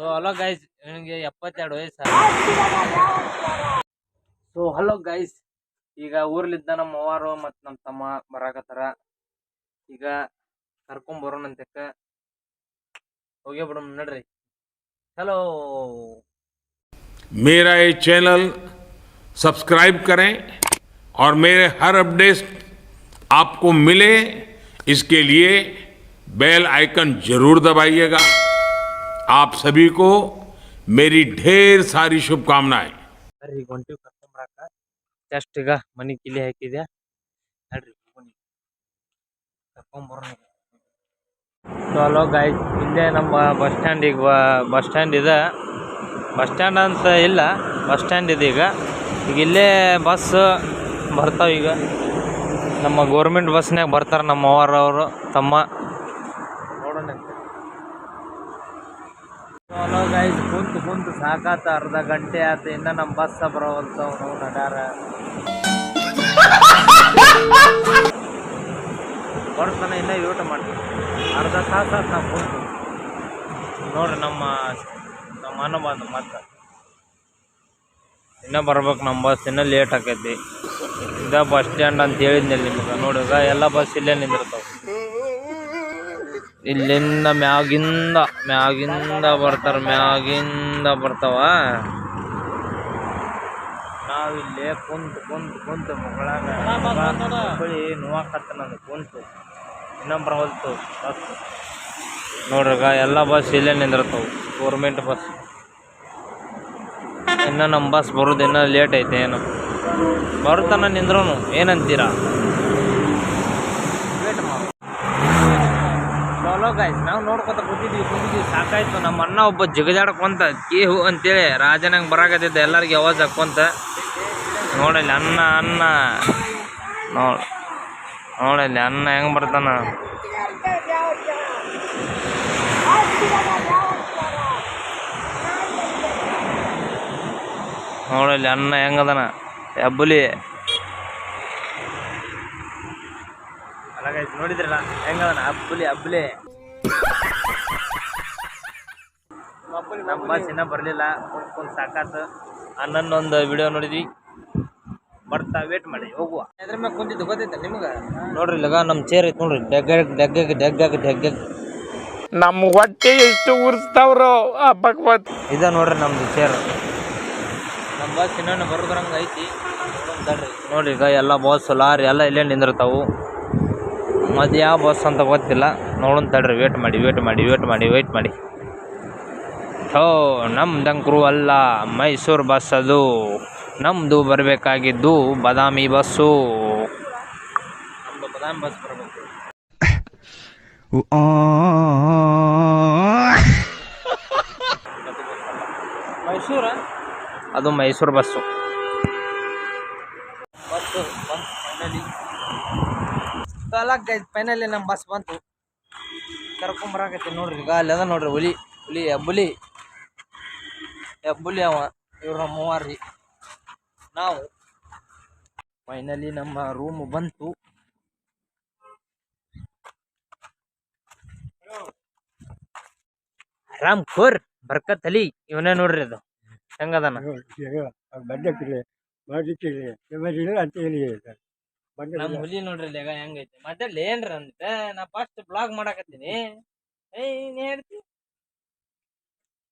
So hello guys ನನಗೆ ಎಪ್ಪತ್ತೆರಡು ವಯಸ್ಸು ಸೊ ಹಲೋ ಗೈಸ್ ಈಗ ಊರ್ಲಿದ್ದ ನಮ್ಮ ಅವ್ವಾರು ಮತ್ತು ನಮ್ಮ ತಮ್ಮ ಬರಾಕತ್ತಾರ ಈಗ ಕರ್ಕೊಂಡ್ ಬರೋಣಂತಕ್ಕ ಹೋಗೇ ಬಿಡೋಣ ನಡ್ರಿ ಹಲೋ मेरा ये चैनल सब्सक्राइब करें और मेरे हर अपडेट आपको मिले इसके लिए बेल आइकन जरूर दबाइएगा आप सभी को मेरी ढेर सारी शुभकामनाएं ಬರ್ರಿ ಈಗ ಹೊಂಟಿವಿ ಕರ್ಕೊಂಬರಾಕ ಜಸ್ಟ್ ಈಗ ಮನಿ ಕಿಲಿ ಹಾಕಿದ್ಯಾ ನಡ್ರಿ ಹೋಗೋಣ ಕರ್ಕೊಂಬರೋಣ ಸೊ ಹಲೋ ಗಾಯ್ಸ್ ಇಲ್ಲೇ ನಮ್ಮ ಬಸ್ ಸ್ಟ್ಯಾಂಡ್ ಈಗ ಬಸ್ ಸ್ಟ್ಯಾಂಡ್ ಇದೆ ಬಸ್ ಸ್ಟ್ಯಾಂಡ್ ಅಂತ ಇಲ್ಲ ಬಸ್ ಸ್ಟ್ಯಾಂಡ್ ಇದೆ ಈಗ ಈಗ ಇಲ್ಲೇ ಬಸ್ ಬರ್ತಾವ ಈಗ ನಮ್ಮ ಗೌರ್ಮೆಂಟ್ ಬಸ್ನ್ಯಾಗ ಬರ್ತಾರೆ ನಮ್ಮ ಅವ್ವರವರು ತಮ್ಮ ಗೈಸ್ ಕುಂತು ಕುಂತು ಸಾಕಾತ ಅರ್ಧ ಗಂಟೆ ಆತ, ಇನ್ನ ನಮ್ಮ ಬಸ್ ಬರೋವಲ್ತಾವ್ ನಡಾರ ಬರ್ತಾನೆ ಇನ್ನ ಯೂಟ ಮಾಡ್ತೀವಿ ಅರ್ಧ ತಾಸ ಆತ ನಾವು ಕುಂತು. ನೋಡ್ರಿ ನಮ್ಮ ನಮ್ಮ ಅನ್ನ ಬಂದು ಮತ್ತೆ. ಇನ್ನ ಬರ್ಬೇಕು ನಮ್ಮ ಬಸ್ ಇನ್ನ ಲೇಟ್ ಆಕೈತಿ. ಇದ ಬಸ್ ಸ್ಟ್ಯಾಂಡ್ ಅಂತ ಹೇಳಿದ್ನಲ್ಲಿ ನಿಮಗೆ. ನೋಡಿ ಈಗ ಎಲ್ಲ ಬಸ್ ಇಲ್ಲೇ ನಿಂದಿರ್ತಾವ. ಇಲ್ಲಿಂದ ಮ್ಯಾಗಿಂದ ಮ್ಯಾಗಿಂದ ಬರ್ತಾರ, ಮ್ಯಾಗಿಂದ ಬರ್ತಾವ. ನಾವಿಲ್ಲೇ ಕುಂತು ಕುಂತು ಕುಂತು ಮಗಳಾಗ ಬಳಿ ನೋವಾಕತ್ತ ಕುಂತು. ಇನ್ನೊಬ್ಬರ ಹೊಲ್ತು, ಬಸ್. ನೋಡ್ರಿಗ ಎಲ್ಲ ಬಸ್ ಇಲ್ಲೇ ನಿಂದಿರ್ತಾವ ಗೌರ್ಮೆಂಟ್ ಬಸ್. ಇನ್ನು ನಮ್ಮ ಬಸ್ ಬರೋದು ಇನ್ನೂ ಲೇಟ್ ಐತೆ ಏನು. ಬರುತ್ತಾನ ನಿಂದ್ರೂ ಏನಂತೀರಾ ವೇಟ್ ಮಾಡು ಚಲೋ ಗಾಯ್ಸ್ ನಾವು ನೋಡ್ಕೊತ ಕೂತಿದ್ವಿ ಕೂತಿದ್ವಿ, ಸಾಕಾಯ್ತು. ನಮ್ಮ ಅಣ್ಣ ಒಬ್ಬ ಜಿಗಜಾಡ್ಕೊಂತ ಕೇಹು ಅಂತೇಳಿ ರಾಜನಂಗೆ ಬರಾಕತ್ತಿದ್ದ ಎಲ್ಲರಿಗೆ ಅವಾಜ್ ಹಾಕ್ಕೊಂತ ನೋಡಲ್ಲಿ ಅನ್ನ ಅನ್ನ ನೋಡ್, ನೋಡಲ್ಲಿ ಅನ್ನ ಹೆಂಗೆ ಬರ್ತಾನ. ನೋಡಲ್ಲಿ ಅನ್ನ ಹೆಂಗದನ ಹೆಬ್ಬುಲಿ ನೋಡಿದ್ರಲ್ಲ? ಹೆಂಗದನ ಅಬ್ಬುಲಿ ಹಬ್ಬುಲಿ ನಮ್ಮ ಬಸ್ ಇನ್ನೂ ಬರಲಿಲ್ಲ ಕುಂತ್ ಸಾಕಾತ್. ಅನ್ನೊಂದು ವಿಡಿಯೋ ನೋಡಿದ್ವಿ. ಬರ್ತಾ ವೇಟ್ ಮಾಡಿ ಹೋಗುವ. ಅದ್ರ ಮ್ಯಾಗ ಕುಂತಿದ್ದು ಗೊತ್ತೈತೆ ನಿಮ್ಗೆ? ನೋಡ್ರಿ ಇಲ್ಲಗ ನಮ್ಮ ಚೇರ್ ಐತೆ ನೋಡ್ರಿ. ಡೆಗ್ಗ ಡೆಗ್ಗಗೆ ಡೆಗ್ಗಗೆ ಡೆಗ್ಗಗೆ. ನಮ್ಮ ಹೊಟ್ಟೆ ಎಷ್ಟು ಉರ್ಸ್ತಾವ್ರೋ ಆ ಭಗವತ್. ಇದ ನೋಡ್ರಿ ನಮ್ದು ಚೇರ್ ನಮ್ಮ ಬಸ್ ಇನ್ನೊಂದು ಬರೋದ್ರಂಗೆ ಐತಿ. ನೋಡ್ರಿ ಈಗ ಎಲ್ಲ ಬಸ್ ಲಾರಿ ಎಲ್ಲ ಇಲ್ಲೇ ನಿಂದಿರ್ತಾವು. ಅದು ಯಾವ ಬಸ್ ಅಂತ ಗೊತ್ತಿಲ್ಲ. ನೋಡೋಣ ತಡ್ರಿ ವೇಟ್ ಮಾಡಿ ವೇಟ್ ಮಾಡಿ ವೇಟ್ ಮಾಡಿ ವೇಟ್ ಮಾಡಿ. ಹೋ ನಮ್ದಂಕ್ರು ಅಲ್ಲ, ಮೈಸೂರು ಬಸ್ ಅದು. ನಮ್ಮದು ಬರಬೇಕಾಗಿದ್ದು ಬಾದಾಮಿ ಬಸ್ಸು ಬಾದಾಮಿ ಬಸ್ ಅದು ಮೈಸೂರು ಬಸ್ಸು ಬಂತು ಅಲ್ಲ ಗೈಸ್ ಫೈನಲಿ ನಮ್ಮ ಬಸ್ ಬಂತು. ಕರ್ಕೊಂಬರಾಕೈತಿ ನೋಡ್ರಿ ಈಗ ಅದ ನೋಡ್ರಿ ಹುಲಿ ಹುಲಿ, ಹೆಬ್ಬುಲಿ. ಹೆಬ್ಬುಲಿ ಅವ, ಇವ್ರು ನಮ್ಮ ಮೂವಾರ್ ನಾವು ಫೈನಲಿ ನಮ್ಮ ರೂಮ್ ಬಂತು. ರಾಮ್ ಖೋರ್ ಬರ್ಕತ್ ಅಲಿ. ಇವನೇ ನೋಡ್ರಿ ಅದು. ಹೆಂಗದನ ಬಡ್ಡೆ ಮಾಡಿ ಅಂತ ಹೇಳಿ ನಮ್ ಹುಲಿ ನೋಡ್ರಿ ಇಲ್ಲಿ ಈಗ ಹೆಂಗೈತಿ. ಮತ್ತೆ ಏನ್ರ ಅಂತ ನಾ ಫಸ್ಟ್ ಬ್ಲಾಗ್ ಮಾಡಾಕತ್ತೀನಿ. ಏಯ್ ನೀನ್ ಹೇಳ್ತಿ?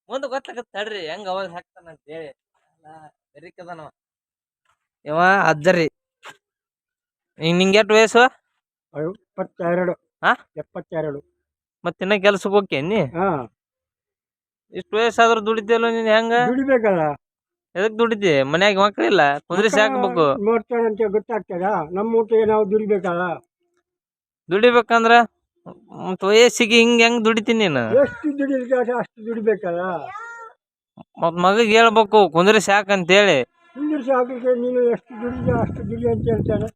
ಮುಂದೆ ಗೊತ್ತಾಗತ್ತ ತಡ್ರಿ ಹೆಂಗ್ ಅವಾಗ ಹಾಕ್ತಾನ ಅಂತ ಹೇಳಿ. ಬೆರಿಕದನವ ಇವ ಅಜ್ಜರಿ. ಈಗ ನಿಂಗೆ ಎಷ್ಟು ವಯಸ್ಸು? ಎಪ್ಪತ್ತೆರಡು ಹಾ? ಎಪ್ಪತ್ತೆರಡು ಮತ್ತೆ ಇನ್ನ ಕೆಲ್ಸಕ್ಕೆ ಹೋಗ್ಕೇನಿ ಹಾ. ಇಷ್ಟು ವಯಸ್ಸಾದ್ರೂ ದುಡಿತೇಲ್ವ ನೀನ್ ಹೆಂಗ? ದುಡಿಬೇಕಲ್ಲ. ಎದಕ್ ದುಡಿದಿ ಮನ್ಯಾಗ ಮಕ್ಳಿಲ್ಲ ಕುಂದ್ರಿ ಸಾಕ್ಬೇಕು. ನೋಡ್ತಾನೆ ಅಂತ ಗೊತ್ತಾಗ್ತದ? ನಮ್ಮ ಊಟಕ್ಕೆ ನಾವು ದುಡಿಬೇಕಲ್ಲ ದುಡಿಬೇಕಂದ್ರ ಮತ್ ವಯಸ್ಸಿಗೆ ಹಿಂಗ್ ಹೆಂಗ್ ದುಡಿತೀನಿ ನೀನು? ಎಷ್ಟು ದುಡಿಲಿಕ್ಕೆ ಅಷ್ಟು ದುಡಿಬೇಕಲ್ಲ? ಮತ್ ಮಗಗ್ ಹೇಳ್ಬೇಕು ಕುಂದ್ರಿ ಸಾಕಂತೇಳಿ ಕುಂದಿರ್ಸಿ ಹಾಕಲಿಕ್ಕೆ ನೀನು ಎಷ್ಟು ದುಡಿದ ಅಷ್ಟು ದುಡಿ ಅಂತ ಹೇಳ್ತಾನೆ.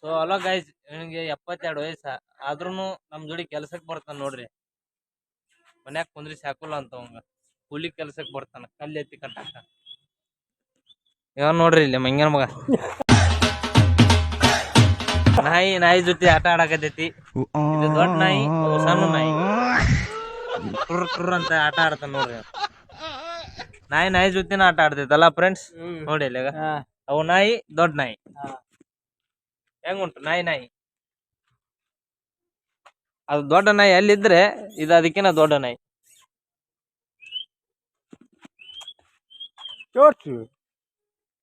ಸೊ ಅಲೋ ಗೈಸ್ ನಿಮಗೆ ಎಪ್ಪತ್ತೆರಡು ವಯಸ್ಸ. ಆದ್ರೂ ನಮ್ಮ ಜೋಡಿ ಕೆಲ್ಸಕ್ಕೆ ಬರ್ತಾನೆ ನೋಡ್ರಿ. ಮನ್ಯಾಗ ಕುಂದ್ರಿ ಸಾಕುಲ್ಲ ಅಂತ ಅವಂಗ. ಕೂಲಿ ಕೆಲ್ಸಕ್ಕೆ ಬರ್ತಾನ ಕಲ್ಲು ಎತ್ತಿ ಕಟ್ಟಾಕ. ಯಾವ ನೋಡ್ರಿ ಇಲ್ಲಿ ಮಂಗನ ಮಗ. ನಾಯಿ ನಾಯಿ ಜೊತೆ ಆಟ ಆಡಕತೈತಿ ಇದು ದೊಡ್ಡ ನಾಯಿ ಅದು ಸಣ್ಣ ನಾಯಿ. ಕುರ್ ಕುರ್ ಅಂತ ಆಟ ಆಡ್ತಾನ ನೋಡ್ರಿ ನಾಯಿ ನಾಯಿ ಜೊತೆನ ಆಟ ಆಡ್ತೈತಲ್ಲ ಫ್ರೆಂಡ್ಸ್ ನೋಡಿ ಇಲ್ಲಿ. ಅವು ನಾಯಿ ದೊಡ್ಡ ನಾಯಿ. ಹೆಂಗ್ ಉಂಟು ನಾಯಿ ನಾಯಿ. ಅದು ದೊಡ್ಡ ನಾಯಿ ಅಲ್ಲಿದ್ರೆ ಇದು ಅದಕ್ಕಿಂತ ದೊಡ್ಡ ನಾಯಿ.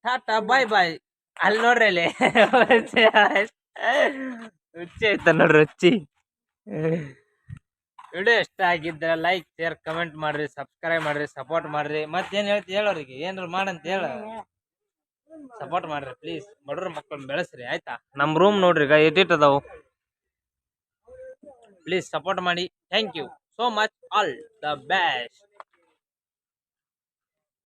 ಟಾಟಾ ಬಾಯ್ ಬಾಯ್. ಅಲ್ಲಿ ನೋಡ್ರಿ ಅಲ್ಲಿ. ರುಚಿ ಆಯ್ತ ನೋಡ್ರಿ ರುಚಿ. ವಿಡಿಯೋ ಇಷ್ಟ ಆಗಿದ್ರೆ ಲೈಕ್ ಶೇರ್ ಕಮೆಂಟ್ ಮಾಡ್ರಿ ಸಬ್ಸ್ಕ್ರೈಬ್ ಮಾಡ್ರಿ ಸಪೋರ್ಟ್ ಮಾಡ್ರಿ. ಮತ್ತೇನು ಹೇಳ್ತಿ ಹೇಳೋರಿಗೆ ಏನಾರು ಮಾಡಂತ ಹೇಳ. ಸಪೋರ್ಟ್ ಮಾಡ್ರಿ ಪ್ಲೀಸ್ ಬಡ್ರ ಮಕ್ಕಳನ್ನ ಬೆಳೆಸ್ರಿ ಆಯ್ತಾ? ನಮ್ ರೂಮ್ ನೋಡ್ರಿ ಈಗ ಎಡಿಟ್ ಅದಾವು. ಪ್ಲೀಸ್ ಸಪೋರ್ಟ್ ಮಾಡಿ. Thank you so much all the best